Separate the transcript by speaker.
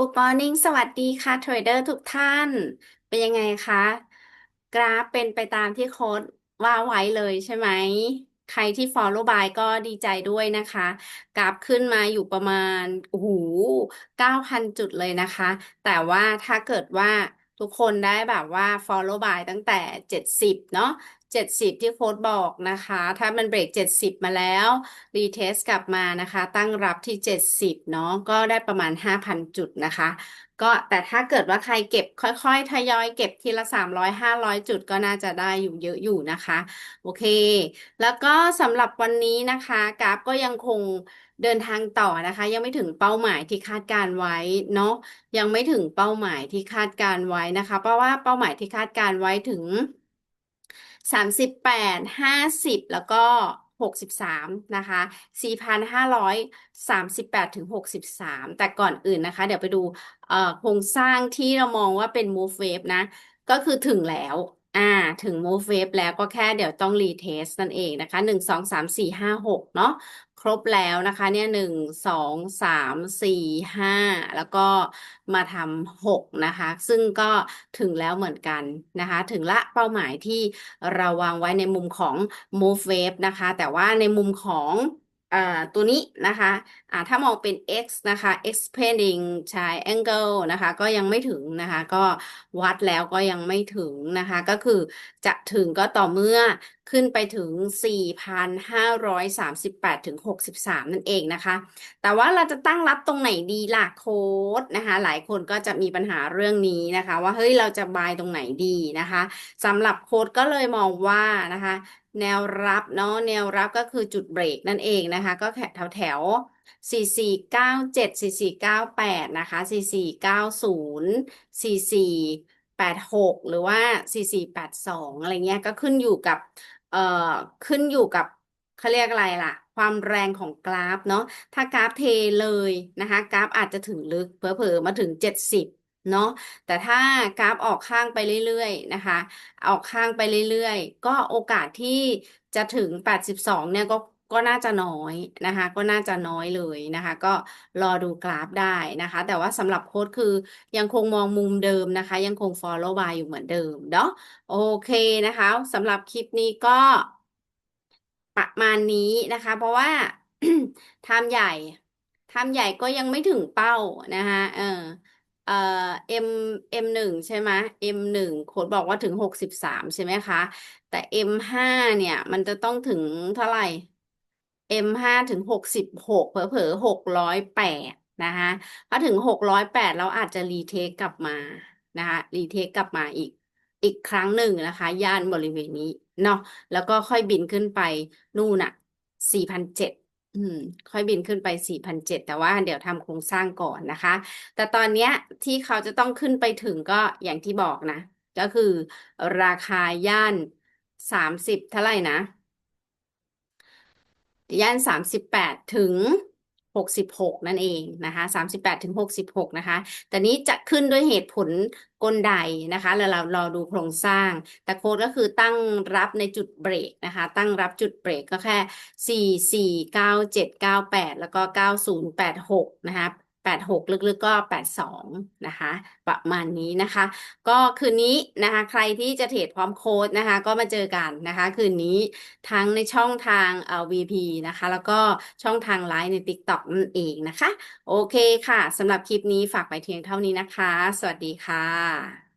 Speaker 1: Good morning สวัสดีค่ะเทรดเดอร์ทุกท่าน เป็นยังไงคะ กราฟเป็นไปตามที่โค้ดว่าไว้เลยใช่ไหม ใครที่ follow by ก็ดีใจด้วยนะคะ กราฟขึ้นมาอยู่ประมาณโอ้โห9,000 จุดเลยนะคะ แต่ว่าถ้าเกิดว่าทุกคนได้แบบว่า follow by ตั้งแต่ 70 เนาะ 70ที่โค้ดบอกนะคะ ถ้ามันเบรก70มาแล้ว รีเทสกลับมานะคะ ตั้งรับที่70เนาะก็ได้ประมาณ5,000จุดนะคะ ก็แต่ถ้าเกิดว่าใครเก็บค่อยๆ ทยอยเก็บทีละ300 500จุดก็น่าจะได้อยู่เยอะอยู่นะคะ โอเค แล้วก็สำหรับวันนี้นะคะกราฟก็ยังคงเดินทางต่อนะคะ ยังไม่ถึงเป้าหมายที่คาดการไว้เนาะยังไม่ถึงเป้าหมายที่คาดการไว้นะคะ เพราะว่าเป้าหมายที่คาดการไว้ถึง สามสิบแปดห้าสิบแล้วก็หกสิบสามนะคะสี่พันห้าร้อยสามสิบแปดถึงหกสิบสามแต่ก่อนอื่นนะคะ เดี๋ยวไปดูโครงสร้างที่เรามองว่าเป็น move wave นะ ก็คือถึงแล้ว อ่า ถึง move wave แล้วก็แค่เดี๋ยวต้อง retest นั่นเองนะคะหนึ่งสองสามสี่ห้าหกเนาะครบแล้วนะคะ เนี่ยหนึ่งสองสามสี่ห้าแล้วก็มาทำหกนะคะ ซึ่งก็ถึงแล้วเหมือนกันนะคะ ถึงละเป้าหมายที่เราวางไว้ในมุมของ move wave นะคะ แต่ว่าในมุมของ อ่าตัวนี้นะคะอ่าถ้ามองเป็น x นะคะ expanding triangle นะคะ ก็ยังไม่ถึงนะคะ ก็วัดแล้วก็ยังไม่ถึงนะคะ ก็คือจะถึงก็ต่อเมื่อขึ้นไปถึง 4,538 ถึง 63 นั่นเองนะคะ แต่ว่าเราจะตั้งรับตรงไหนดีล่ะโค้ดนะคะ หลายคนก็จะมีปัญหาเรื่องนี้นะคะ ว่าเฮ้ยเราจะบายตรงไหนดีนะคะสำหรับโค้ดก็เลยมองว่านะคะ แนวรับเนาะแนวรับก็คือจุดเบรกนั่นเองนะคะ ก็แถวแถวสี่สี่เก้าเจ็ดสี่สี่เก้าแปดนะคะสี่สี่เก้าศูนย์สี่สี่แปดหกหรือว่าสี่สี่แปดสองอะไรเงี้ยก็ขึ้นอยู่กับเอ่อขึ้นอยู่กับเขาเรียกอะไรล่ะ ความแรงของกราฟเนาะถ้ากราฟเทเลยนะคะ กราฟอาจจะถึงลึกเผลอๆมาถึงเจ็ดสิบ เนาะแต่ถ้ากราฟออกข้างไปเรื่อยๆนะคะ ออกข้างไปเรื่อยๆ ก็โอกาสที่จะถึง 82 เนี่ยก็ก็น่าจะน้อยนะคะ ก็น่าจะน้อยเลยนะคะ ก็รอดูกราฟได้นะคะ แต่ว่าสำหรับโค้ดคือยังคงมองมุมเดิมนะคะ ยังคง follow by อยู่เหมือนเดิมเนาะโอเคนะคะสำหรับคลิปนี้ก็ประมาณนี้นะคะ เพราะว่าทำใหญ่ทำใหญ่ก็ยังไม่ถึงเป้านะคะเออ เอ่อ M M หนึ่งใช่ไหม M หนึ่งโค้ดบอกว่าถึงหกสิบสามใช่ไหมคะ แต่ M ห้าเนี่ย มันจะต้องถึงเท่าไหร่ M ห้าถึงหกสิบหกเผลอๆหกร้อยแปดนะคะพอถึงหกร้อยแปดเราอาจจะรีเทคกลับมานะคะรีเทคกลับมาอีกอีกครั้งหนึ่งนะคะ ย่านบริเวณนี้เนาะแล้วก็ค่อยบินขึ้นไปนู่นน่ะสี่พันเจ็ด อืมค่อยบินขึ้นไปสี่พันเจ็ดแต่ว่าเดี๋ยวทำโครงสร้างก่อนนะคะ แต่ตอนเนี้ยที่เขาจะต้องขึ้นไปถึงก็อย่างที่บอกนะ ก็คือราคาย่านสามสิบเท่าไหร่นะ ย่านสามสิบแปดถึง หกสิบหกนั่นเองนะคะสามสิบแปดถึงหกสิบหกนะคะ แต่นี้จะขึ้นด้วยเหตุผลกลใดนะคะแล้วเรารอดูโครงสร้าง แต่โค้ดก็คือตั้งรับในจุดเบรกนะคะ ตั้งรับจุดเบรกก็แค่สี่สี่เก้าเจ็ดเก้าแปดแล้วก็เก้าศูนย์แปดหกนะคะ แปดหกลึกๆก็แปดสองนะคะ ประมาณนี้นะคะ ก็คืนนี้นะคะ ใครที่จะเทรดพร้อมโค้ดนะคะ ก็มาเจอกันนะคะ คืนนี้ทั้งในช่องทางเอ่อ VP นะคะ แล้วก็ช่องทางไลน์ใน TikTok นั่นเองนะคะ โอเคค่ะสำหรับคลิปนี้ฝากไปเพียงเท่านี้นะคะ สวัสดีค่ะ